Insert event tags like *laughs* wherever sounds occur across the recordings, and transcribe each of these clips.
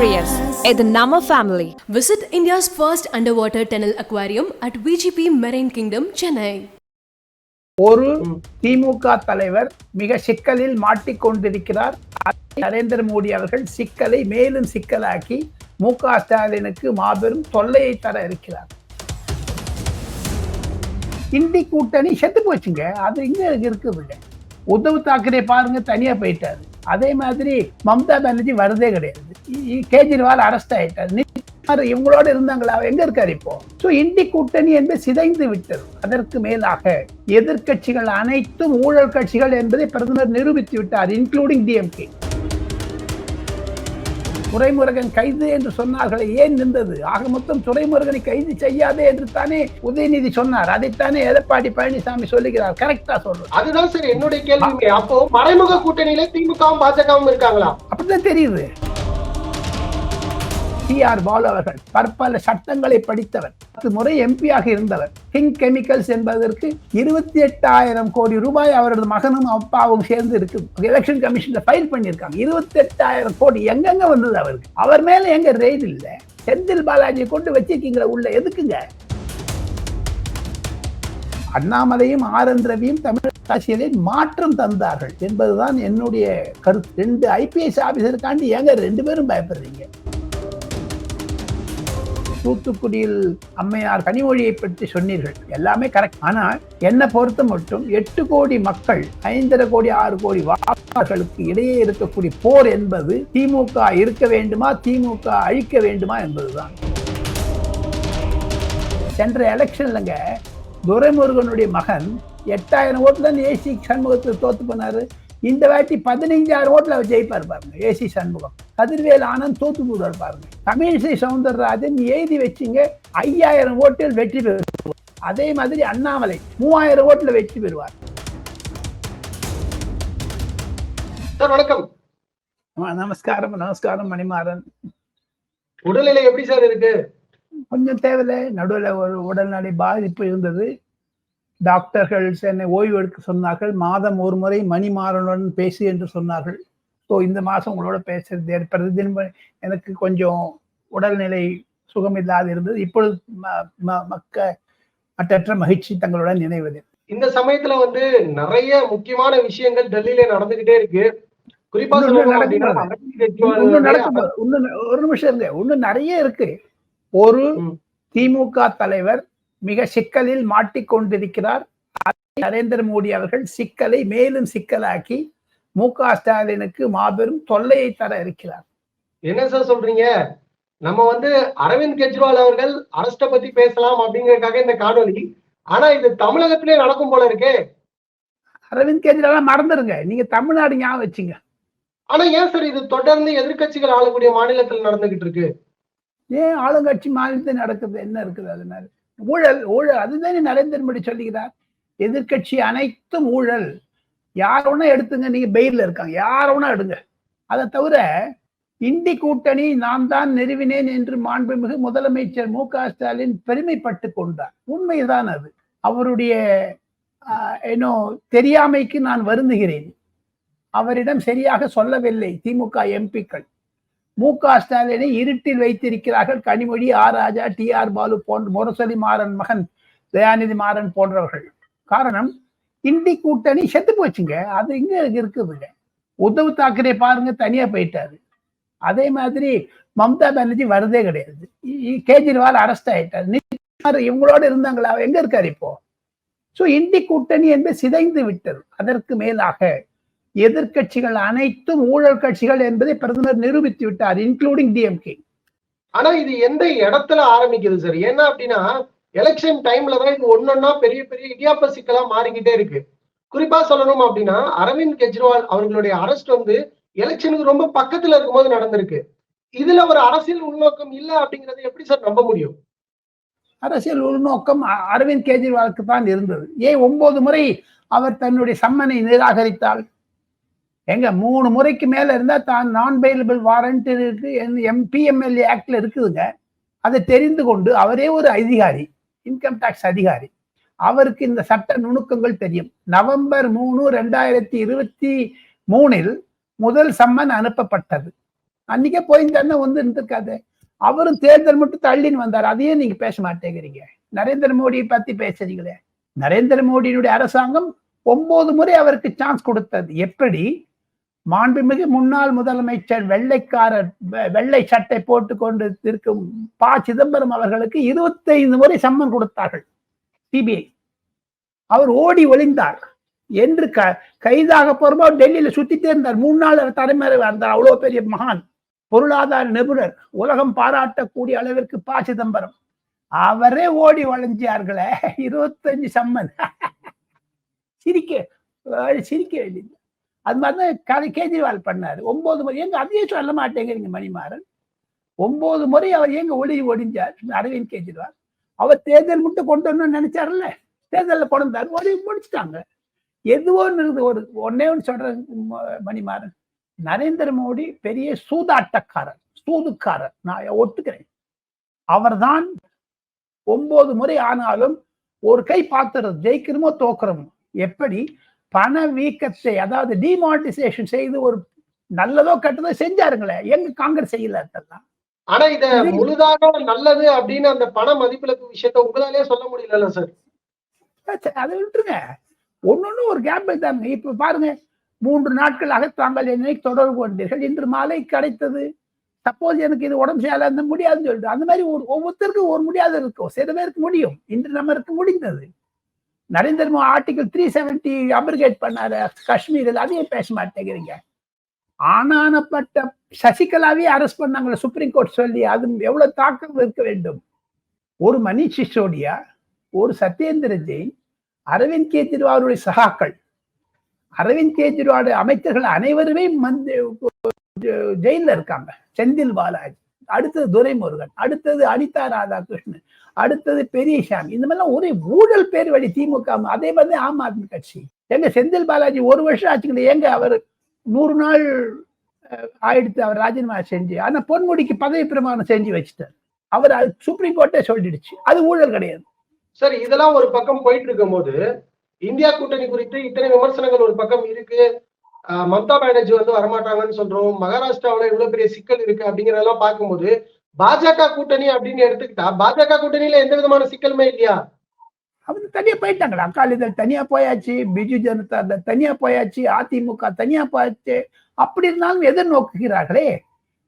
Aquarius. இது நம்ம family Visit India's first underwater tunnel aquarium at VGP Marine Kingdom, Chennai. ஒரு திமுக தலைவர் மிக சிக்கலில் மாட்டிக்கொண்டிருக்கிறார். நரேந்திர மோடி அவர்கள் சிக்கலை மேலும் சிக்கலாக்கி மு க ஸ்டாலினுக்கு மாபெரும் தொல்லையை தர இருக்கிறார். இந்தி கூட்டணி செத்து போச்சுங்க. அது இங்க இருக்குதுங்க உத்தவ் தாக்கரே பாருங்க தனியா போயிட்டாரு. அதே மாதிரி மம்தா பானர்ஜி வரதே கிடையாது. கேஜ்ரிவால் அரெஸ்ட் ஆயிட்டார். இவங்களோட இருந்தாங்களா? எங்க இருக்காரு இப்போ? சோ இந்தி கூட்டணி என்பது சிதைந்து விட்டது. அதற்கு மேலாக எதிர்க்கட்சிகள் அனைத்தும் ஊழல் கட்சிகள் என்பதை பிரதமர் நிரூபித்து விட்டார் இன்க்ளூடிங் டிஎம்கே துரைமுருகன் கைது என்று சொன்னார்களே ஏன் நின்றது? ஆக மொத்தம் துரைமுருகனை கைது செய்யாதே என்று தானே உதயநிதி சொன்னார். அதைத்தானே எடப்பாடி பழனிசாமி சொல்லுகிறார். கரெக்டா சொல்றார் அதுதான் சார் என்னுடைய கேள்வி. அப்போ மறைமுக கூட்டணியில திமுகவும் பாஜகவும் இருக்காங்களா? அப்படிதான் தெரியுது. டி ஆர் பாலு அவர்கள் பற்பல சட்டங்களை படித்தவர் பத்து முறை எம்பியாக இருந்தவர். கிங் கெமிக்கல்ஸ் என்பதற்கு இருபத்தி எட்டாயிரம் கோடி ரூபாய் அவரது மகனும் அப்பாவும் சேர்ந்து இருக்கு எலெக்ஷன் கமிஷன்ல ஃபைல் பண்ணியிருக்காங்க. இருபத்தி எட்டாயிரம் கோடி எங்கெங்க வந்தது அவருக்கு? அவர் மேல எங்க ரெய்டு இல்ல? செந்தில் பாலாஜியை கொண்டு வச்சிருக்கீங்களா உள்ள எதுக்குங்க? அண்ணாமலையும் ஆர் என் ரவியும் தமிழ் அரசியலில் மாற்றம் தந்தார்கள் என்பதுதான் என்னுடைய கருத்து. ரெண்டு ஐபிஎஸ் ஆபீசருக்காண்டி ஏங்க ரெண்டு பேரும் பயப்படுறீங்க? தூத்துக்குடியில் அம்மையார் கனிமொழியை பற்றி சொன்னீர்கள். எல்லாமே கரெக்ட் ஆனால் என்னை பொறுத்த மட்டும் எட்டு கோடி மக்கள் ஐந்தரை கோடி ஆறு கோடி வாக்காளர்களுக்கு இடையே இருக்கக்கூடிய போர் என்பது திமுக இருக்க வேண்டுமா திமுக அழிக்க வேண்டுமா என்பதுதான். சென்ற எலெக்ஷன்லங்க துரைமுருகனுடைய மகன் எட்டாயிரம் ஓட்டு தான் ஏசி சண்முகத்தில் தோத்து போனாரு. இந்த வாட்டி பதினைஞ்சாயிரம் ஓட்டுல அவர் ஜெயிப்பார் பாருங்க ஏசி சண்முகம். கதிர்வேல் ஆனந்த் தோத்து போடுவார் பாருங்க தமிழிசை சவுந்தரராஜன் எழுதி வச்சுங்க ஐயாயிரம் ஓட்டில் வெற்றி பெறுவார். அதே மாதிரி அண்ணாமலை மூவாயிரம் ஓட்டுல வெற்றி பெறுவார். சார் வணக்கம். நமஸ்காரம் நமஸ்காரம் மணிமாறன். உடல்நிலை எப்படி சார் இருக்கு? கொஞ்சம் தேவையில்லை. நடுவில் ஒரு உடல்நடை பாதிப்பு இருந்தது. டாக்டர்கள் என்னை ஓய்வு எடுக்க சொன்னார்கள். மாதம் ஒரு முறை மணிமாறனுடன் பேசு என்று சொன்னார்கள். ஸோ இந்த மாதம் உங்களோட பேசுறது ஏற்படுறது தினம் எனக்கு கொஞ்சம் உடல்நிலை சுகமில்லாது இருந்தது. இப்பொழுது மக்க மற்றற்ற மகிழ்ச்சி தங்களுடன் நினைவது இந்த சமயத்துல வந்து நிறைய முக்கியமான விஷயங்கள் டெல்லியில நடந்துகிட்டே இருக்கு. குறிப்பா ஒரு நிமிஷம் இருங்க. இன்னும் நிறைய இருக்கு. ஒரு. திமுக தலைவர் மிக சிக்கலில் மாட்டிக்கொண்டிருக்கிறார். நரேந்திர மோடி அவர்கள் சிக்கலை மேலும் சிக்கலாக்கி மு க ஸ்டாலினுக்கு மாபெரும் தொல்லையை தர இருக்கிறார். என்ன சார் சொல்றீங்க? நம்ம வந்து அரவிந்த் கெஜ்ரிவால் அவர்கள் அரஸ்ட பத்தி பேசலாம் அப்படிங்கறதுக்காக இந்த காணொலி ஆனா இது தமிழகத்திலே நடக்கும் போல இருக்கே. அரவிந்த் கெஜ்ரிவால் மறந்துருங்க. நீங்க தமிழ்நாடு ஞாபகம் வச்சுங்க. ஆனா ஏன் சார் இது தொடர்ந்து எதிர்க்கட்சிகள் ஆளக்கூடிய மாநிலத்தில் நடந்துகிட்டு இருக்கு? ஏன் ஆளுங்கட்சி மாநிலத்தில் நடக்குது? என்ன இருக்குது அதனால ஊழல் ஊழல். அதுதானே நரேந்திர மோடி சொல்லுகிறார் எதிர்க்கட்சி அனைத்தும் ஊழல். யார் ஒன்றா எடுத்துங்க. நீங்க பெயில்ல இருக்காங்க. யார் ஒன்றா எடுங்க. அதை தவிர இந்தி கூட்டணி நான் தான் நிறுவினேன் என்று மாண்புமிகு முதலமைச்சர் மு க ஸ்டாலின் பெருமைப்பட்டு கொண்டார். உண்மைதான் அது. அவருடைய ஆஹ், தெரியாமைக்கு நான் வருந்துகிறேன். அவரிடம் சரியாக சொல்லவில்லை. திமுக எம்பிக்கள். மு க ஸ்டாலினை இருட்டில் வைத்திருக்கிறார்கள். Kanimozhi R. Raja T. R. Baalu போன்ற முரசொலி மாறன் மகன் தயாநிதி மாறன் போன்றவர்கள். காரணம் இந்தி கூட்டணி செத்து போச்சுங்க. அது இங்க இருக்குதுங்க. உத்தவ் தாக்கரே பாருங்க தனியா போயிட்டாரு. அதே மாதிரி மம்தா பானர்ஜி வரதே கிடையாது. கேஜ்ரிவால் அரெஸ்ட் ஆயிட்டாரு. இவங்களோட இருந்தாங்களா? எங்க இருக்காரு இப்போ? சோ இந்தி கூட்டணி என்று சிதைந்து விட்டது. அதற்கு மேலாக எதிர்க்கட்சிகள் அனைத்தும் ஊழல் கட்சிகள் என்பதை பிரதமர் நிரூபித்து விட்டார் இன்க்ளூடிங் டிஎம்கே ஆனா இது எந்த இடத்துல ஆரம்பிக்குது சார் ஏன்னா அப்படின்னா எலெக்ஷன் டைம்ல தான் இது ஒன்னொன்னா பெரிய பெரிய இடியாப்ப சிக்கலா மாறிக்கிட்டே இருக்கு. குறிப்பா சொல்லணும் அப்படின்னா அரவிந்த் கெஜ்ரிவால் அவர்களுடைய அரெஸ்ட் வந்து எலெக்ஷனுக்கு ரொம்ப பக்கத்துல இருக்கும்போது நடந்திருக்கு. இதுல ஒரு அரசியல் உள்நோக்கம் இல்ல அப்படிங்கறத எப்படி சார் நம்ப முடியும்? அரசியல் உள்நோக்கம் அரவிந்த் கெஜ்ரிவாலுக்கு தான் இருந்தது. ஏன் ஒன்பது முறை அவர் தன்னுடைய சம்மனை நிராகரித்தால்? எங்க மூணு முறைக்கு மேல இருந்தா தான் நான் பெயிலபிள் வாரண்ட் இருக்கு எம்பிஎம்எல்ஏ ஆக்ட்ல இருக்குதுங்க. அதை தெரிந்து கொண்டு அவரே ஒரு அதிகாரி இன்கம் டாக்ஸ் அதிகாரி. அவருக்கு இந்த சட்ட நுணுக்கங்கள் தெரியும். நவம்பர் மூணு ரெண்டாயிரத்தி இருபத்தி மூணில் முதல் சம்மன் அனுப்பப்பட்டது. அன்னைக்கே போயிருந்தாருன்னா வந்து இருந்திருக்காது. அவரும் தேர்தல் மட்டும் தள்ளின்னு வந்தார். அதையும் நீங்க பேச மாட்டேங்கிறீங்க. நரேந்திர மோடியை பத்தி பேசுறீங்களே. நரேந்திர மோடியினுடைய அரசாங்கம் ஒன்பது முறை அவருக்கு சான்ஸ் கொடுத்தது. எப்படி? மாண்புமிகு முன்னாள் முதலமைச்சர் வெள்ளைக்காரர் வெ- வெள்ளை சட்டை போட்டுக்கொண்டு இருக்கும் ப சிதம்பரம் அவர்களுக்கு இருபத்தைந்து முறை சம்மன் கொடுத்தார்கள் சிபிஐ அவர் ஓடி ஒளிந்தார். என்று க கைதாக போறமோ டெல்லியில சுத்திட்டே இருந்தார். மூணு நாள் அவர் தலைமுறை இருந்தார் அவ்வளவு பெரிய மகான் பொருளாதார நிபுணர் உலகம் பாராட்டக்கூடிய அளவிற்கு ப சிதம்பரம். அவரே ஓடி ஒளிஞ்சார்களே இருபத்தஞ்சு சம்மன். *laughs* சிரிக்க சிரிக்க வேண்டியது. அது மாதிரிதான் கதை கேஜ்ரிவால் பண்ணாரு. ஒன்பது முறை எங்க அதையே சொல்ல மாட்டேங்கிறீங்க மணிமாறன். ஒன்பது முறை அவர் எங்க ஒளி ஒடிஞ்சார் அரவிந்த் கெஜ்ரிவால். அவர் தேர்தல் மட்டும் கொண்டு வரணும்னு நினைச்சார்ல தேர்தலில் கொண்டு வந்தார் ஒளி முடிச்சிட்டாங்க. எதுவோ இருக்குது ஒரு ஒன்னே ஒன்று சொல்றேன் ம- மணிமாறன். நரேந்திர மோடி பெரிய சூதாட்டக்காரர் சூதுக்காரர். நான் ஒத்துக்கிறேன். அவர்தான் ஒன்பது முறை ஆனாலும் ஒரு கை பார்த்துறது ஜெயிக்கிறோமோ தோக்குறோமோ எப்படி? பண வீக்கத்தை அதாவது டிமானிட்டைசேஷன் செய்து ஒரு நல்லதோ கெட்டதோ செஞ்சாருங்களே எங்க காங்கிரஸ் செய்யல அதெல்லாம்? ஆனா இத முழுதாக நல்லது அப்படின்னு அந்த பண மதிப்பிழப்பு விஷயத்த உங்களாலே சொல்ல முடியல சார் அதை விட்டுருங்க. ஒன்னொன்னு ஒரு கேப் தாங்க. இப்ப பாருங்க மூன்று நாட்களாக தாங்கள் என்னை தொடர்பு கொண்டீர்கள். இன்று மாலை கிடைத்தது. சப்போஸ் எனக்கு இது உடம்பு சரியில்லை முடியாதுன்னு சொல்லிட்டு. அந்த மாதிரி ஒரு ஒவ்வொருத்தருக்கும் ஒரு முடியாது இருக்கும். சில பேருக்கு முடியும். இன்று நம்மருக்கு முடிந்தது. Narendra Modi article three seventy abrogate பண்ணாரு காஷ்மீரில். அதையும் பேச மாட்டேங்கிறீங்க. ஆனானப்பட்ட சசிகலாவே அரெஸ்ட் பண்ணாங்களே சுப்ரீம் கோர்ட் சொல்லி அது எவ்வளவு தாக்கம் இருக்க வேண்டும்? ஒரு மணிஷ் சிசோடியா ஒரு சத்யேந்திர ஜெயின் அரவிந்த் கெஜ்ரிவாலுடைய சகாக்கள். அரவிந்த் கெஜ்ரிவால் அமைச்சர்கள் அனைவருமே மந்த ஜெயில இருக்காங்க. செந்தில் பாலாஜி. அடுத்தது துரைமுருகன் அடுத்தது அனிதா ராதாகிருஷ்ணன் அடுத்தது பெரியசாமி. இந்த மாதிரிலாம் ஒரே ஊழல் பேர் வழி திமுக அதே மாதிரி ஆம் ஆத்மி கட்சி. எங்க செந்தில் பாலாஜி ஒரு வருஷம் ஆச்சுங்களே எங்க அவர் நூறு நாள் ஆயிடுத்து அவர் ராஜினாமா செஞ்சு ஆனா பொன்முடிக்கு பதவி பிரமாணம் செஞ்சு வச்சுட்டார். அவர் அது சுப்ரீம் கோர்ட்டே சொல்லிடுச்சு. அது ஊழல் கிடையாது. சரி இதெல்லாம் ஒரு பக்கம் போயிட்டு இருக்கும் போது இந்தியா கூட்டணி குறித்து இத்தனை விமர்சனங்கள் ஒரு பக்கம் இருக்கு. மம்தா பானர்ஜி வந்து வரமாட்டாங்கன்னு சொல்றோம். மகாராஷ்டிராவில இவ்வளவு பெரிய சிக்கல் இருக்கு அப்படிங்கறதெல்லாம் பார்க்கும்போது பாஜக கூட்டணி அப்படின்னு எடுத்துக்கிட்டா பாஜக கூட்டணியில எந்த விதமான சிக்கலுமே இல்லையா? அவங்க தனியா போயிட்டாங்களா அக்காலிதழ் தனியா போயாச்சு பிஜு ஜனதா தள் தனியா போயாச்சு அதிமுக தனியா போயாச்சு அப்படி இருந்தாலும் எதிர்நோக்குகிறார்களே.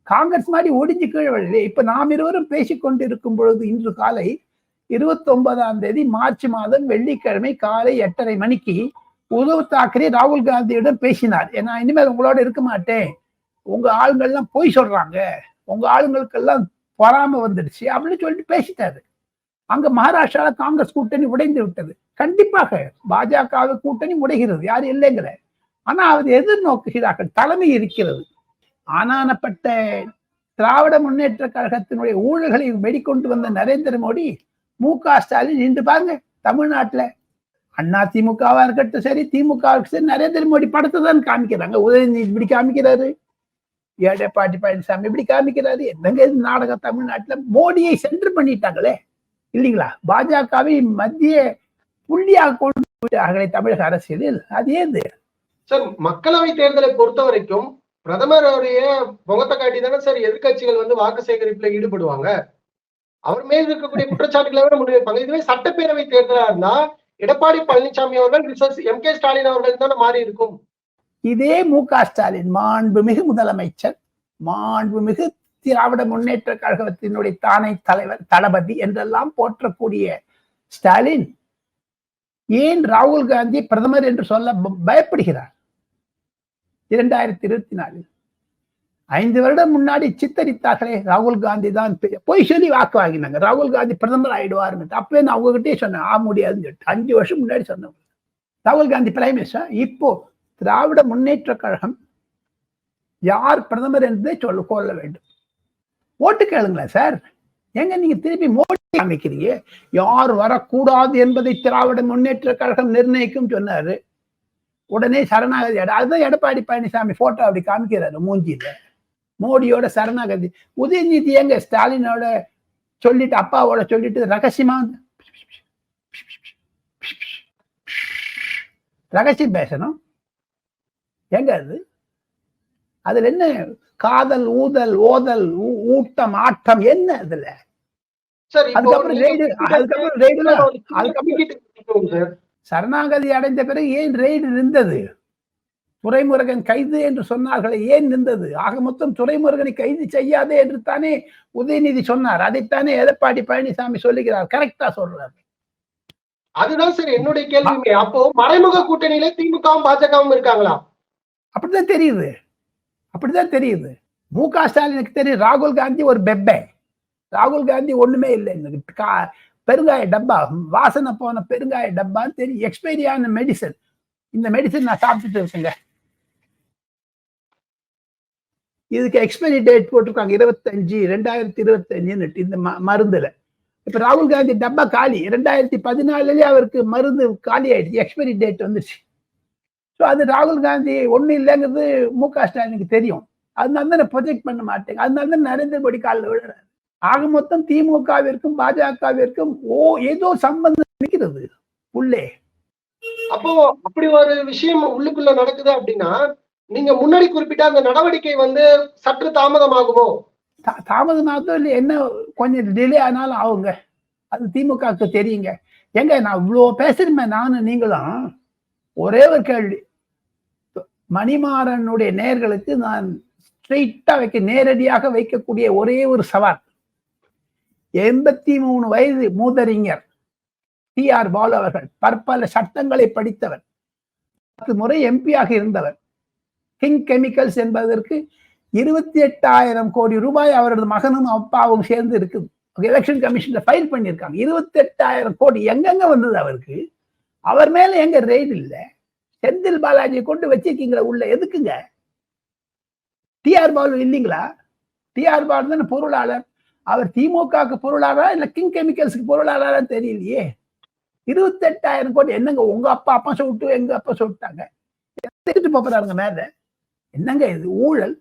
காங்கிரஸ் மாதிரி ஒடிஞ்சு கீழே விழலையே. இப்ப நாம் இருவரும் பேசிக்கொண்டு இருக்கும் பொழுது இன்று காலை இருபத்தி ஒன்பதாம் தேதி மார்ச் மாதம் வெள்ளிக்கிழமை காலை எட்டரை மணிக்கு உத்தவ் தாக்கரே ராகுல் காந்தியிடம் பேசினார். ஏன்னா இனிமேல் உங்களோட இருக்க மாட்டேன். உங்க ஆளுங்கள்லாம் பொய் சொல்றாங்க. உங்க ஆளுங்களுக்கெல்லாம் பொறாம வந்துடுச்சு அப்படின்னு சொல்லிட்டு பேசிட்டாரு. அங்க மகாராஷ்டிரால காங்கிரஸ் கூட்டணி உடைந்து விட்டது. கண்டிப்பாக பாஜக கூட்டணி உடைகிறது. யாரும் இல்லைங்கிற. ஆனா அவர் எதிர்நோக்குகிறார்கள். தலைமை இருக்கிறது. ஆனானப்பட்ட திராவிட முன்னேற்ற கழகத்தினுடைய ஊழல்களை வெடிக்கொண்டு வந்த நரேந்திர மோடி மு க ஸ்டாலின் நின்று பாருங்க தமிழ்நாட்டுல அண்ணா திமுகவா இருக்கட்டும் சரி திமுகவுக்கு சரி நரேந்திர மோடி படத்தை தான் காமிக்கிறாங்க. உதயநிதி இப்படி காமிக்கிறாரு. எடப்பாடி பழனிசாமி இப்படி காமிக்கிறாரு. என்னங்க இது நாடகம் தமிழ்நாட்டுல? மோடியை சென்று பண்ணிட்டாங்களே. இல்லைங்களா? பாஜகவை மத்திய புள்ளியாக கொண்டு விட்டார்களே தமிழக அரசியலில் அது ஏது? சார் மக்களவை தேர்தலை பொறுத்த வரைக்கும் பிரதமருடைய முகத்தை காட்டி தானே சார் எதிர்க்கட்சிகள் வந்து வாக்கு சேகரிப்புல ஈடுபடுவாங்க. அவர் மேல் இருக்கக்கூடிய குற்றச்சாட்டுகளை விட முடிவு இதுவே சட்டப்பேரவை தேர்தலா இருந்தா எடப்பாடி பழனிசாமி அவர்கள் எம் கே ஸ்டாலின் அவர்கள் தானே மாறி இருக்கும். இதே மு க ஸ்டாலின் மாண்புமிகு முதலமைச்சர் மாண்புமிகு திராவிட முன்னேற்ற கழகத்தினுடைய தானை தலைவர் தளபதி என்றெல்லாம் போற்றக்கூடிய ஸ்டாலின் ஏன் ராகுல் காந்தி பிரதமர் என்று சொல்ல பயப்படுகிறார்? இரண்டாயிரத்தி இருபத்தி நாலில். ஐந்து வருடம் முன்னாடி சித்தரித்தார்களே ராகுல் காந்தி தான் பெரிய- பொய் சொல்லி வாக்கு வாங்கினாங்க. ராகுல் காந்தி பிரதமர் ஆயிடுவாருன்னு அப்பவே நான் அவங்ககிட்டயே சொன்னேன் ஆ முடியாதுன்னு சொல்லிட்டு. அஞ்சு வருஷம் முன்னாடி சொன்னவங்க ராகுல் காந்தி பிரைம் மினிஸ்டர் இப்போ திராவிட முன்னேற்ற கழகம் யார் பிரதமர் என்றே சொல்ல கொள்ள வேண்டும். ஓட்டு கேளுங்களேன் சார். எங்க நீங்க திருப்பி மோடி அமைக்கிறீங்க? யார் வரக்கூடாது என்பதை திராவிட முன்னேற்ற கழகம் நிர்ணயிக்கும் சொன்னாரு. உடனே சரணாகதி அதுதான் எடப்பாடி பழனிசாமி போட்டோ அப்படி காமிக்கிறாரு மூஞ்சியில. மோடியோட சரணாகதி உதயநிதி எங்க? ஸ்டாலினோட சொல்லிட்டு அப்பாவோட சொல்லிட்டு ரகசியமா ரகசியம் பேசணும். எங்க அது? அதுல என்ன? காதல் ஊதல் ஓதல் ஊட்டம் ஆட்டம் என்ன அதுல? அதுக்கப்புறம் ரெய்டு அதுக்கப்புறம் ரெய்டுல அதுக்கப்புறம் சரணாகதி அடைந்த பிறகு ஏன் ரெய்டு நின்றது துரைமுருகன் கைது என்று சொன்னார்களே ஏன் நின்றது? ஆக மொத்தம் துரைமுருகனை கைது செய்யாதே என்று தானே உதயநிதி சொன்னார். அதைத்தானே எடப்பாடி பழனிசாமி சொல்லுகிறார். கரெக்டா சொல்றார். அதுதான் சார் என்னுடைய கேள்வியுமே. அப்போ மறைமுக கூட்டணியில திமுகவும் பாஜகவும் இருக்காங்களா? அப்படிதான் தெரியுது. அப்படிதான் தெரியுது. மு க ஸ்டாலினுக்கு தெரியும். ராகுல் காந்தி ஒரு பெப்பை. ராகுல் காந்தி ஒண்ணுமே இல்லை. இந்த கா- பெருங்காய டப்பா வாசனை போன பெருங்காய டப்பான்னு தெரியும். எக்ஸ்பைரி ஆன மெடிசன் இந்த மெடிசன் நான் சாப்பிட்டுட்டு இருக்கேங்க. இதுக்கு எக்ஸ்பைரி டேட் போட்டிருக்காங்க. இருபத்தஞ்சு ரெண்டாயிரத்தி இருபத்தஞ்சுன்னு இந்த மருந்துல. இப்ப ராகுல் காந்தி டப்பா காலி. ரெண்டாயிரத்தி பதினாலுலயே அவருக்கு மருந்து காலி ஆயிடுச்சு. எக்ஸ்பைரி டேட் வந்துச்சு ஸோ அது ராகுல் காந்தி ஒன்றும் இல்லைங்கிறது மு க ஸ்டாலினுக்கு தெரியும். அதனால தான் ப்ரொஜெக்ட் பண்ண மாட்டேங்க. அதனால தான் நரேந்திர மோடி காலில் விழுறாரு. ஆக மொத்தம் திமுகவிற்கும் பாஜகவிற்கும் ஓ ஏதோ சம்பந்தம் இருக்கிறது உள்ளே. அப்போ அப்படி ஒரு விஷயம் உள்ளுக்குள்ள நடக்குது அப்படின்னா நீங்க முன்னாடி குறிப்பிட்ட அந்த நடவடிக்கை வந்து சற்று தாமதமாகுமோ? தா- தாமதமாகதோ இல்லை என்ன கொஞ்சம் டிலே ஆனாலும் ஆகுங்க. அது திமுகவுக்கு தெரியுங்க. ஏங்க நான் இவ்வளோ பேசுறேமே நானும் நீங்களும். ஒரே ஒரு கேள்வி. மணிமாறனுடைய நேர்களுக்கு நான் ஸ்ட்ரெயிட்டா வைக்க நேரடியாக வைக்கக்கூடிய ஒரே ஒரு சவால். எண்பத்தி மூணு வயது மூதறிஞர் டி ஆர் பாலு அவர்கள் பற்பல சட்டங்களை படித்தவர். பத்து முறை எம்பியாக இருந்தவர். கிங் கெமிக்கல்ஸ் என்பதற்கு இருபத்தி எட்டாயிரம் கோடி ரூபாய் அவரது மகனும் அப்பாவும் சேர்ந்து இருக்குது. எலெக்ஷன் கமிஷன்ல ஃபைல் பண்ணியிருக்காங்க. இருபத்தி எட்டாயிரம் கோடி எங்கெங்க வந்தது அவருக்கு? அவர் மேல எங்க ரெய்டு இல்ல? செந்தில் பாலாஜியை கொண்டு வச்சிருக்கீங்களா உள்ள? எதுக்குங்க? டிஆர் பாலு இல்லைங்களா? டிஆர் பாலு தானே பொருளாளர். அவர் திமுகவுக்கு பொருளாளரா இல்ல கிங் கெமிக்கல்ஸுக்கு பொருளாளரா தெரியலையே? இருபத்தெட்டாயிரம் கோடி என்னங்க உங்க அப்பா அப்பா சொல்லிட்டு எங்க அப்பா சொல்லிட்டாங்க? எடுத்துட்டு போறாருங்க மேலே? என்னங்க இது ஊழல்?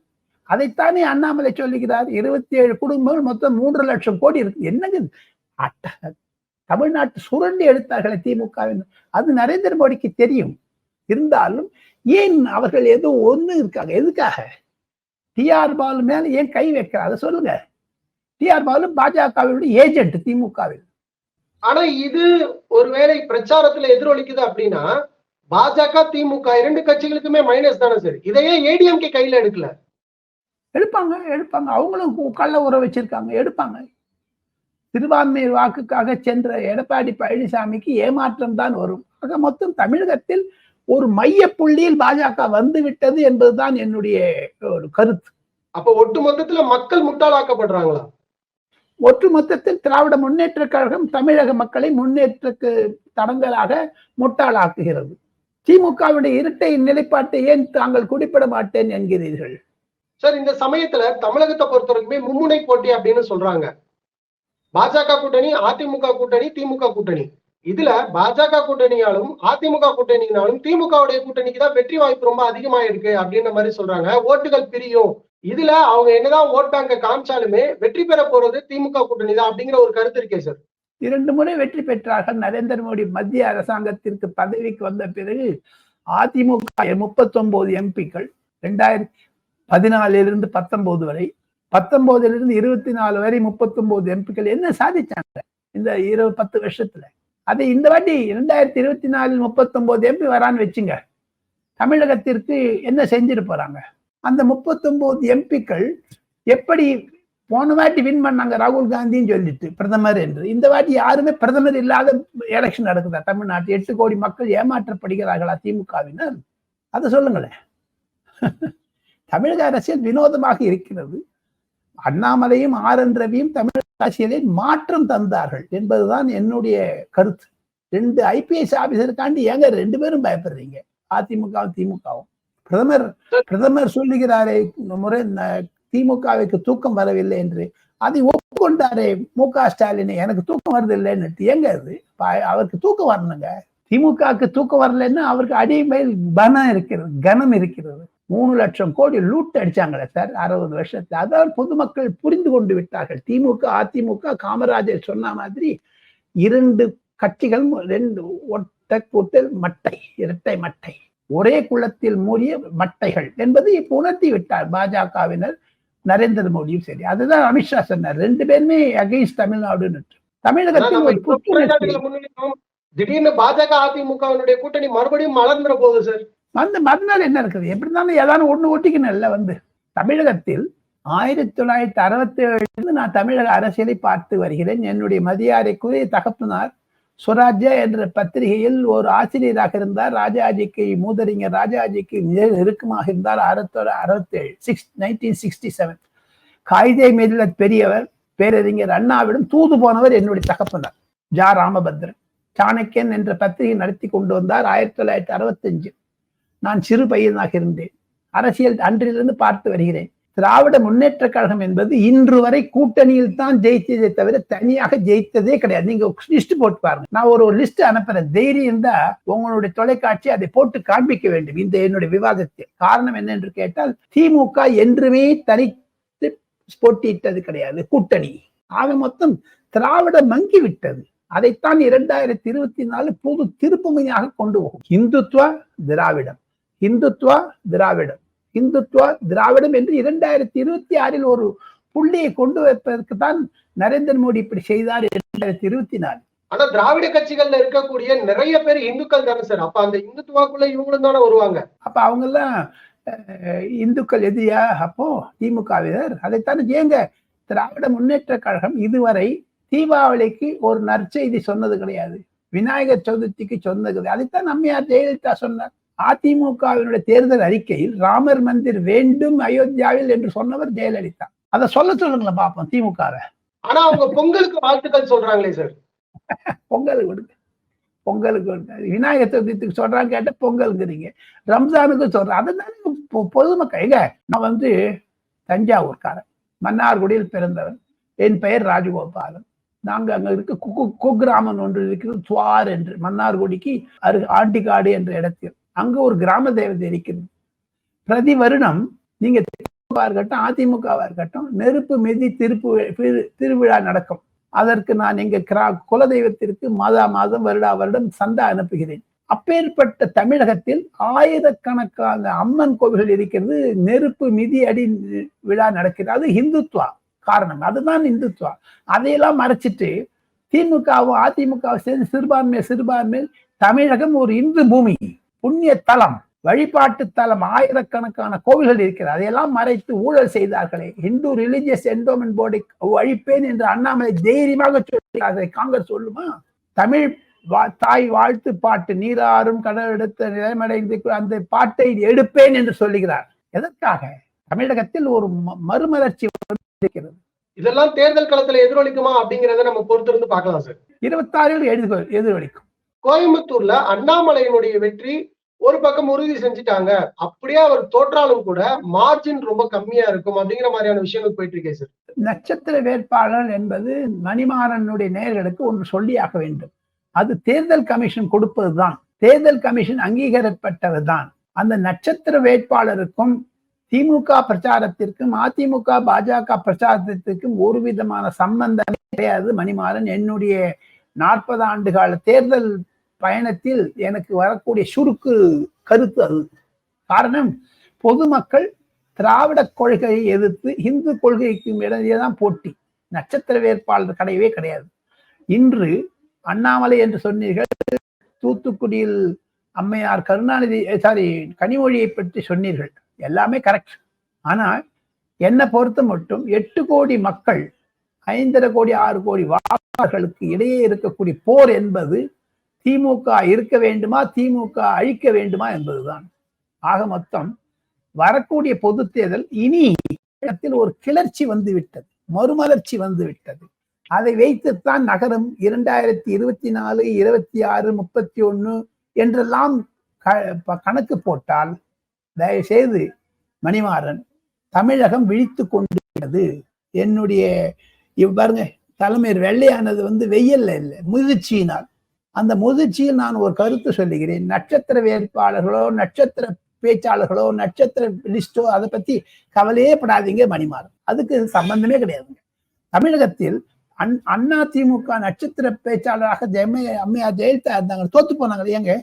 அதைத்தானே அண்ணாமலை சொல்லுகிறார்? இருபத்தி ஏழு குடும்பங்கள் மொத்தம் மூன்று லட்சம் கோடி இருக்கு. என்னங்க அட்ட தமிழ்நாட்டு சுரண்டி எடுத்தார்களே திமுக அது நரேந்திர மோடிக்கு தெரியும். இருந்தாலும் ஏன் அவர்கள் ஏதோ ஒண்ணு இருக்காங்க? எதுக்காக? டிஆர் பாலு மேல ஏன் கை வைக்கிறார்? அதை சொல்லுங்க. டிஆர் பாலு பாஜகவினுடைய ஏஜென்ட் திமுகவில். ஆனா இது ஒருவேளை பிரச்சாரத்துல எதிரொலிக்குது அப்படின்னா பாஜக திமுக இரண்டு கட்சிகளுக்குமே மைனஸ் தானே சார் இதையே ஏடிஎம்கே கையில எடுக்கல. எடுப்பாங்க எடுப்பாங்க. அவங்களும் கள்ள உற வச்சிருக்காங்க. எடுப்பாங்க. சிறுபான்மை வாக்குக்காக சென்ற எடப்பாடி பழனிசாமிக்கு ஏமாற்றம் தான் வரும். ஆக மொத்தம் தமிழகத்தில் ஒரு மைய புள்ளியில் பாஜக வந்து விட்டது என்பதுதான் என்னுடைய ஒரு கருத்து. அப்ப ஒட்டு மொத்தத்துல மக்கள் முட்டாளாக்கப்படுறாங்களா? ஒட்டு மொத்தத்தில் திராவிட முன்னேற்ற கழகம் தமிழக மக்களை முன்னேற்றக்கு தடங்களாக முட்டாளாக்குகிறது. திமுகவுடைய இரட்டை நிலைப்பாட்டை ஏன் தாங்கள் குறிப்பிட மாட்டேன் என்கிறீர்கள்? சார் இந்த சமயத்துல தமிழகத்தை பொறுத்த வரைக்குமே மும்முனை போட்டி அப்படின்னு சொல்றாங்க. பாஜக கூட்டணி அதிமுக கூட்டணி திமுக கூட்டணி. இதுல பாஜக கூட்டணியாலும் அதிமுக கூட்டணினாலும் திமுகவுடைய கூட்டணிக்கு தான் வெற்றி வாய்ப்பு ரொம்ப அதிகமா இருக்கு அப்படின்ற மாதிரி சொல்றாங்க. ஓட்டுகள் பிரியும். இதுல அவங்க என்னதான் ஓட் பேங்க காமிச்சாலுமே வெற்றி பெற போறது திமுக கூட்டணி தான் அப்படிங்கிற ஒரு கருத்து இருக்கே சார். இரண்டு முறை வெற்றி பெற்றார்கள். நரேந்திர மோடி மத்திய அரசாங்கத்திற்கு பதவிக்கு வந்த பிறகு அதிமுக முப்பத்தொன்பது எம்பிக்கள். ரெண்டாயிரத்தி பதினாலிருந்து பத்தொன்பது வரை. பத்தொன்பதிலிருந்து இருபத்தி நாலு வரை முப்பத்தொன்பது எம்பிக்கள். என்ன சாதிச்சாங்க இந்த இருபது பத்து வருஷத்துல? அதை இந்த வாட்டி ரெண்டாயிரத்தி இருபத்தி நாலில் முப்பத்தொன்பது எம்பி வரான்னு வச்சுங்க. தமிழகத்திற்கு என்ன செஞ்சுட்டு போறாங்க? அந்த முப்பத்தொன்பது எம்பிக்கள் எப்படி போன வாட்டி வின் பண்ணாங்க ராகுல் காந்தின்னு சொல்லிட்டு பிரதமர் என்று. இந்த வாட்டி யாருமே பிரதமர் இல்லாத எலெக்ஷன் நடக்குதா? தமிழ்நாட்டு எட்டு கோடி மக்கள் ஏமாற்றப்படுகிறார்களா திமுகவினர்? அதை சொல்லுங்களேன். தமிழக அரசியல் வினோதமாக இருக்கிறது. அண்ணாமலையும் ஆர். என். ரவியும் தமிழக அரசியலில் மாற்றம் தந்தார்கள் என்பதுதான் என்னுடைய கருத்து. ரெண்டு ஐபிஎஸ் ஆபீசருக்காண்டி ஏங்க ரெண்டு பேரும் பயப்படுறீங்க? அதிமுகவும் திமுகவும். பிரதமர் பிரதமர் சொல்லுகிறாரே முறை திமுகவுக்கு தூக்கம் வரவில்லை என்று. அதை ஒப்புக்கொண்டாரே மு க ஸ்டாலினை. எனக்கு தூக்கம் வருது இல்லைன்னு ஏங்க அது அவருக்கு தூக்கம் வரணுங்க. திமுகவுக்கு தூக்கம் வரலைன்னா அவருக்கு அடிமையில் பணம் இருக்கிறது கனம் இருக்கிறது. மூணு லட்சம் கோடி லூட் அடிச்சாங்களே சார் அறுபது வருஷத்துல. அதான் பொதுமக்கள் புரிந்து கொண்டு விட்டார்கள். திமுக அதிமுக காமராஜர் சொன்ன மாதிரி இரண்டு கட்சிகளும் ரெண்டு ஒட்ட கூட்டல் மட்டை இரட்டை மட்டை. ஒரே குளத்தில் மூடிய மட்டைகள் என்பது இப்ப உணர்த்தி விட்டார் பாஜகவினர். நரேந்திர மோடியும் சரி. அதுதான் அமித்ஷா சொன்னார். ரெண்டு பேருமே அகைன்ஸ்ட் தமிழ்நாடுன்னு தமிழகத்தில் ஒரு புத்துணர்ச்சி. திடீர்னு பாஜக அதிமுகவினுடைய கூட்டணி மறுபடியும் மலர்ந்துட போகுது சார் வந்து மறுநாள் என்ன இருக்குது? எப்படி இருந்தாலும் ஏதாவது ஒண்ணு ஒட்டிக்கணும்ல வந்து. தமிழகத்தில் ஆயிரத்தி தொள்ளாயிரத்தி அறுபத்தி ஏழுல நான் தமிழக அரசியலை பார்த்து வருகிறேன். என்னுடைய மதியாரைக்குரிய தகப்பனார் சுராஜ்யா என்ற பத்திரிகையில் ஒரு ஆசிரியராக இருந்தார். ராஜாஜிக்கு மூதறிஞர் ராஜாஜிக்கு மிக நெருக்கமாக இருந்தார். ஆயிரத்தி அறுபத்தேழு six nineteen sixty seven Quaide Millath பெரியவர் பேரறிஞர் அண்ணாவிடம் தூது போனவர் என்னுடைய தகப்பனார் ஜா. ராமபத்ரன். சாணக்கியன் என்ற பத்திரிகை நடத்தி கொண்டு வந்தார். ஆயிரத்தி தொள்ளாயிரத்தி அறுபத்தஞ்சு. நான் சிறு பையனாக இருந்தேன். அரசியல் அன்றிலிருந்து பார்த்து வருகிறேன். திராவிட முன்னேற்ற கழகம் என்பது இன்று வரை கூட்டணியில் தான் ஜெயித்ததே தவிர தனியாக ஜெயித்ததே கிடையாது. நீங்க லிஸ்ட் போட்டு பாருங்க. நான் ஒரு லிஸ்ட் அனுப்புறேன். தைரியம் தான் உங்களுடைய தொலைக்காட்சி அதை போட்டு காண்பிக்க வேண்டும். இந்த என்னுடைய விவாதத்தில். காரணம் என்ன என்று கேட்டால் திமுக என்றுமே தனித்து போட்டியிட்டது கிடையாது. கூட்டணி. ஆக மொத்தம் திராவிடம் மங்கி விட்டது. அதைத்தான் இரண்டாயிரத்தி இருபத்தி நாலு புது திருப்புமையாக கொண்டு போகும். இந்துத்வா திராவிடம். இந்துத்வா திராவிடம். இந்துத்வா திராவிடம் என்று இரண்டாயிரத்தி இருபத்தி ஆறில் ஒரு புள்ளியை கொண்டு வைப்பதற்கு தான் நரேந்திர மோடி இப்படி செய்தார் இரண்டாயிரத்தி இருபத்தி நாலு ஆனா திராவிட கட்சிகள்ல இருக்கக்கூடிய நிறைய பேர் இந்துக்கள் தானே சார். அப்ப அந்த இந்துத்துவாக்குள்ள இவங்களும் தானே வருவாங்க. அப்ப அவங்க எல்லாம் இந்துக்கள் எதிரியா? அப்போ திமுகவினர் அதைத்தானே ஏங்க திராவிட முன்னேற்ற கழகம் இதுவரை தீபாவளிக்கு ஒரு நற்செய்தி சொன்னது கிடையாது. விநாயகர் சதுர்த்திக்கு சொன்னது கிடையாது. அதைத்தான் நம்மையார் ஜெயலலிதா சொன்னார். அதிமுகவினுடைய தேர்தல் அறிக்கையில் ராமர் மந்திர் வேண்டும் அயோத்தியாவில் என்று சொன்னவர் ஜெயலலிதா அதை சொல்ல சொல்லுங்களேன் பார்ப்போம் திமுகவை ஆனா அவங்க பொங்கலுக்கு வாழ்த்துக்கள் சொல்றாங்களே சார் பொங்கலுக்கு கொடுங்க பொங்கலுக்கு கொடுங்க விநாயகர் சதுர்த்திக்கு சொல்றாங்க கேட்ட பொங்கலுங்கிறீங்க ரம்ஜானுக்கு சொல்றேன் அதுதானே பொ- பொதுமக்கள் ஏங்க நான் வந்து தஞ்சாவூர்காரன் மன்னார்குடியில் பிறந்தவன் என் பெயர் ராஜகோபாலன் நாங்க அங்க இருக்க கு- குக்கிராமம் ஒன்று இருக்கிறது துவார் என்று மன்னார்குடிக்கு அரு ஆண்டிக்காடு என்ற இடத்தில் அங்க ஒரு கிராம தேவதை இருக்கிறது. பிரதி வருடம் நீங்க இருக்கட்டும் அதிமுகவா இருக்கட்டும் நெருப்பு மிதி திருப்பு திரு- திருவிழா நடக்கும். அதற்கு நான் எங்க கிரா குலதெய்வத்திற்கு மாதா மாதம் வருடா வருடம் சந்தா அனுப்புகிறேன். அப்பேற்பட்ட தமிழகத்தில் ஆயிரக்கணக்கான அம்மன் கோவில்கள் இருக்கிறது. நெருப்பு மிதி அடி விழா நடக்கிறது. அது இந்துத்வா காரணம். அதுதான் இந்துத்வா அதையெல்லாம் மறைச்சிட்டு திமுகவும் அதிமுகவும் சேர்ந்து சிறுபான்மை சிறுபான்மை தமிழகம் ஒரு இந்து பூமி. புண்ணிய தலம் வழிபாட்டு தலம் ஆயிரக்கணக்கான கோவில்கள் இருக்கிறது. அதையெல்லாம் மறைத்து ஊழல் செய்தார்களே. இந்து ரிலிஜியஸ் என்டோமெண்ட் போர்டை அழிப்பேன் என்று அண்ணாமலை தைரியமாக சொல்கிறார்கள். காங்கிரஸ் சொல்லுமா? தமிழ் தாய் வாழ்த்து பாட்டு நீராறும் கடல் எடுத்த நிலைமடைந்து அந்த பாட்டை எடுப்பேன் என்று சொல்லுகிறார். எதற்காக? தமிழகத்தில் ஒரு மறுமலர்ச்சி இருக்கிறது இதெல்லாம் தேர்தல் களத்துல எதிரொலிக்குமா அப்படிங்கறத நம்ம பொறுத்திருந்து பார்க்கலாம் சார். இருபத்தாறில் எதிர்கொ எதிரொலிக்கும். கோயம்புத்தூர்ல அண்ணாமலையினுடைய வெற்றி ஒரு பக்கம் உறுதி செஞ்சுட்டாங்க. அப்படியே அவர் தோற்றாலும் கூட மார்ஜின் ரொம்ப கம்மியா இருக்கும் அப்படிங்கிற மாதிரியான விஷயங்கள் போயிட்டு இருக்கேன் சார் நட்சத்திர வேட்பாளர் என்பது மணிமாறனுடைய நேர்களுக்கு ஒன்று சொல்லியாக வேண்டும். அது தேர்தல் கமிஷன் கொடுப்பதுதான். தேர்தல் கமிஷன் அங்கீகரிக்கப்பட்டது தான் அந்த நட்சத்திர வேட்பாளருக்கும் திமுக பிரச்சாரத்திற்கும் அதிமுக பாஜக பிரச்சாரத்திற்கும் ஒரு விதமான சம்பந்தமே கிடையாது. மணிமாறன் என்னுடைய நாற்பது ஆண்டு கால தேர்தல் பயணத்தில் எனக்கு வரக்கூடிய சுருக்கு கருத்து அது. காரணம் பொதுமக்கள் திராவிட கொள்கையை எதிர்த்து இந்து கொள்கைக்கு இடையே தான் போட்டி. நட்சத்திர வேட்பாளர் கிடையவே கிடையாது. இன்று அண்ணாமலை என்று சொன்னீர்கள் தூத்துக்குடியில் அம்மையார் கருணாநிதி சாரி கனிமொழியை பற்றி சொன்னீர்கள். எல்லாமே கரெக்ட் ஆனால் என்னை பொறுத்த மட்டும் எட்டு கோடி மக்கள் ஐந்தரை கோடி ஆறு கோடி வாக்காளர்களுக்கு இடையே இருக்கக்கூடிய போர் என்பது திமுக இருக்க வேண்டுமா திமுக அழிக்க வேண்டுமா என்பதுதான். ஆக மொத்தம் வரக்கூடிய பொது தேர்தல் இனி இடத்தில் ஒரு கிளர்ச்சி வந்து விட்டது மறுமலர்ச்சி வந்து விட்டது அதை வைத்துத்தான் நகரம் இரண்டாயிரத்தி இருபத்தி நாலு இருபத்தி ஆறு முப்பத்தி ஒண்ணு என்றெல்லாம் க- ப- கணக்கு போட்டால் தயவு செய்து மணிமாறன் தமிழகம் விழித்து கொண்டிருக்கிறது. என்னுடைய இவ் பாருங்க தலைமையர் வெள்ளையானது வந்து வெயில்ல இல்லை முதிர்ச்சியினால். அந்த முதிர்ச்சியில் நான் ஒரு கருத்து சொல்லுகிறேன். நட்சத்திர வேட்பாளர்களோ நட்சத்திர பேச்சாளர்களோ நட்சத்திர லிஸ்டோ அதை பத்தி கவலையே படாதீங்க மணிமாறன். அதுக்கு சம்பந்தமே கிடையாதுங்க. தமிழகத்தில் அண் அண்ணா திமுக நட்சத்திர பேச்சாளராக ஜெயமே அம்மையா ஜெயலலிதா இருந்தாங்க. தோத்து போனாங்க ஏங்க?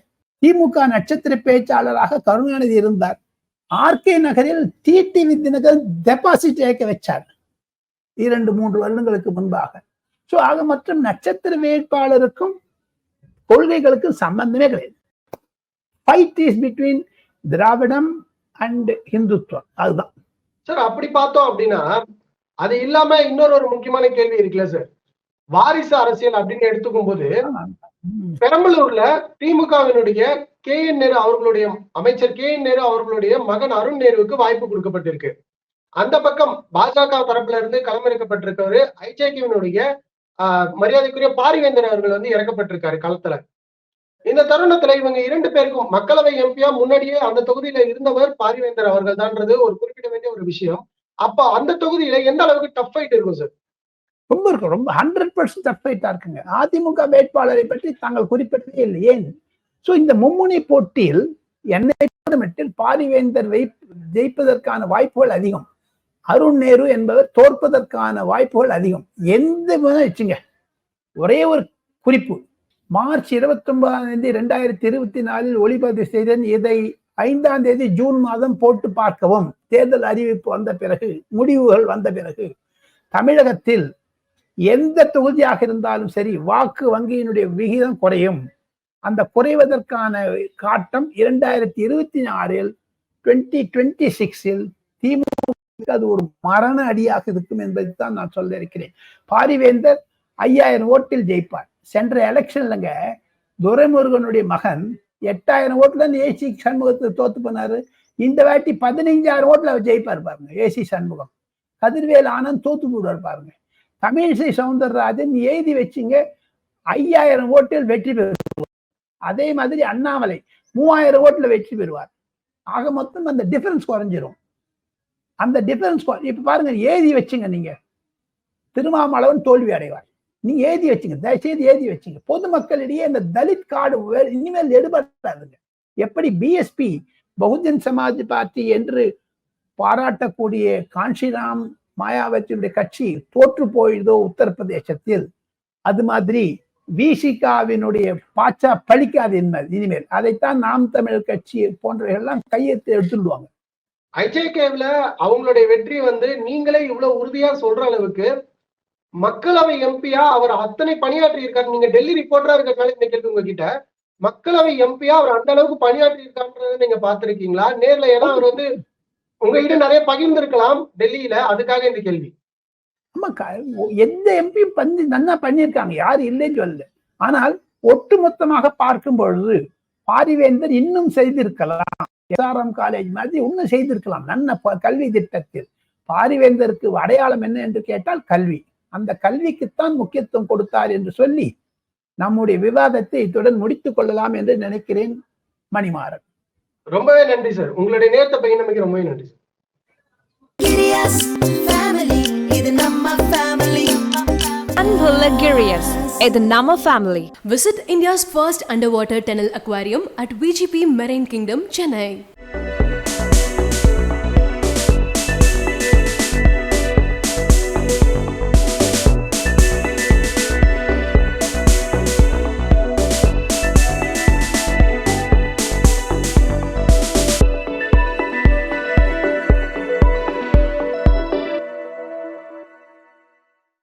திமுக நட்சத்திர பேச்சாளராக கருணாநிதி இருந்தார். ஆர்கே நகரில் டிடிவி தினகரன் டெபாசிட் இயக்க வச்சார். இரண்டு மூன்று வருடங்களுக்கு முன்பாக. சோ ஆக மற்றும் நட்சத்திர வேட்பாளருக்கும் கொள்கைகளுக்கும் சம்பந்தமே கிடையாது. Fight is between Dravidam and Hindutva அதுதான். சார் அப்படி பார்த்தோம் அப்படின்னா அது இல்லாம இன்னொரு ஒரு முக்கியமான கேள்வி இருக்குல்ல சார் வாரிசு அரசியல் அப்படின்னு எடுத்துக்கும் போது. பெரம்பலூர்ல திமுகவினுடைய கே என் நேரு அவர்களுடைய அமைச்சர் கே என் நேரு அவர்களுடைய மகன் அருண் நேருவுக்கு வாய்ப்பு கொடுக்கப்பட்டிருக்கு. அந்த பக்கம் பாஜக தரப்புல இருந்து களமிறக்கப்பட்டிருக்கவரு ஐஜேகிவினுடைய மரியாதைக்குரிய பாரிவேந்தர் அவர்கள் வந்து இறக்கப்பட்டிருக்காரு களத்துல. இந்த தருணத்துல இவங்க இரண்டு பேருக்கும் மக்களவை எம்பியா முன்னாடியே அந்த தொகுதியில இருந்தவர் பாரிவேந்தர் அவர்கள் தான்றது ஒரு குறிப்பிட வேண்டிய ஒரு விஷயம். அப்ப அந்த தொகுதியில எந்த அளவுக்கு டஃப் ஃபைட் இருக்கும் சார் ரொம்ப இருக்கும். ரொம்ப ஹண்ட்ரட் பர்சன்ட் தப்பைட்டா இருக்குங்க. அதிமுக வேட்பாளரை பற்றி தாங்கள் குறிப்பிட்டதே இல்லை. ஏன்? சோ இந்த மும்முனை போட்டியில் என்னை பொறுத்தமட்டில் பாரிவேந்தர் ஜெயிப்பதற்கான வாய்ப்புகள் அதிகம். அருண் நேரு என்பவர் தோற்பதற்கான வாய்ப்புகள் அதிகம். எந்த விதம் வச்சுங்க. ஒரே ஒரு குறிப்பு. மார்ச் இருபத்தி ஒன்பதாம் தேதி ரெண்டாயிரத்தி இருபத்தி நாலில் ஒளிபதிவு செய்தன். இதை ஐந்தாம் தேதி ஜூன் மாதம் போட்டு பார்க்கவும். தேர்தல் அறிவிப்பு வந்த பிறகு முடிவுகள் வந்த பிறகு தமிழகத்தில் எந்த தொகுதியாக இருந்தாலும் சரி வாக்கு வங்கியினுடைய விகிதம் குறையும். அந்த குறைவதற்கான காட்டம் இரண்டாயிரத்தி இருபத்தி ஆறில் டுவெண்ட்டி டுவெண்ட்டி சிக்ஸில் அவர்களுக்கு அது ஒரு மரண அடியாக இருக்கும் என்பதை தான் நான் சொல்ல இருக்கிறேன். பாரிவேந்தர் ஐயாயிரம் ஓட்டில் ஜெயிப்பார். சென்ற எலெக்ஷன்லங்க துரைமுருகனுடைய மகன் எட்டாயிரம் ஓட்டுல இருந்து ஏசி சண்முகத்தை தோத்து போனாரு. இந்த வாட்டி பதினைஞ்சாயிரம் ஓட்டுல அவர் ஜெயிப்பார் பாருங்க ஏசி சண்முகம். கதிர்வேல் ஆனந்த் தோத்து போடுவார் பாருங்க. தமிழிசை சவுந்தரராஜன் எழுதி வச்சுங்க ஐயாயிரம் ஓட்டில் வெற்றி பெறுவார். அதே மாதிரி அண்ணாமலை மூவாயிரம் ஓட்டுல வெற்றி பெறுவார். ஆக மொத்தம் அந்த டிஃபரன்ஸ் குறைஞ்சிரும். அந்த டிஃபரன்ஸ் இப்ப பாருங்க எழுதி வச்சுங்க நீங்க. திருமாமளவன் தோல்வி அடைவார். நீங்க எழுதி வச்சுங்க தயவுசெய்து எழுதி வச்சுங்க. பொதுமக்களிடையே இந்த தலித் கார்டு இனிமேல் எடுபடாதுங்க. எப்படி பிஎஸ்பி பகுஜன் சமாஜ் பார்ட்டி என்று பாராட்டக்கூடிய காஞ்சிராம் மாயாவதியுடைய கட்சி தோற்று போயிடுதோ உத்தரப்பிரதேசத்தில். அது மாதிரி விசிகாவினுடைய பாச்சா பழிக்காது என்பது இனிமேல். அதைத்தான் நாம் தமிழர் கட்சி போன்றவர்கள்லாம் கையெழுத்து எடுத்துடுவாங்க. ஐஜேகேவ்ல அவங்களுடைய வெற்றி வந்து நீங்களே இவ்வளவு உறுதியா சொல்ற அளவுக்கு மக்களவை எம்பியா அவர் அத்தனை பணியாற்றி இருக்காரு. நீங்க டெல்லி ரிப்போர்ட்டரா இருக்கிறதுனால இந்த கேள்வி உங்ககிட்ட. மக்களவை எம்பியா அவர் அந்த அளவுக்கு பணியாற்றி இருக்கான்றத நீங்க பாத்திருக்கீங்களா நேர்ல ஏன்னா அவர் வந்து உங்ககிட்ட நிறைய பகிர்ந்திருக்கலாம் டெல்லியில. அதுக்காக இந்த கேள்வி. ஆமா க- எந்த எம்பியும் பண்ணி நன்னா பண்ணியிருக்காங்க. யாரு இல்லைன்னு சொல்லல. ஆனால் ஒட்டுமொத்தமாக பார்க்கும் பொழுது பாரிவேந்தர் இன்னும் செய்திருக்கலாம். எஸ்ஆர்எம் காலேஜ் மாதிரி இன்னும் செய்திருக்கலாம். ப- கல்வி திட்டத்தில். பாரிவேந்தருக்கு அடையாளம் என்ன என்று கேட்டால் கல்வி. அந்த கல்விக்குத்தான் முக்கியத்துவம் கொடுத்தார் என்று சொல்லி நம்முடைய விவாதத்தை இத்துடன் முடித்துக் கொள்ளலாம் என்று நினைக்கிறேன் மணிமாறன். ரொம்பவே நன்றி சார். உங்களுடைய நேரத்தை பகிர்ந்தமைக்கு ரொம்பவே நன்றி sir. Unhulagirius at Nama family. Visit India's first underwater tunnel aquarium at VGP Marine Kingdom, Chennai.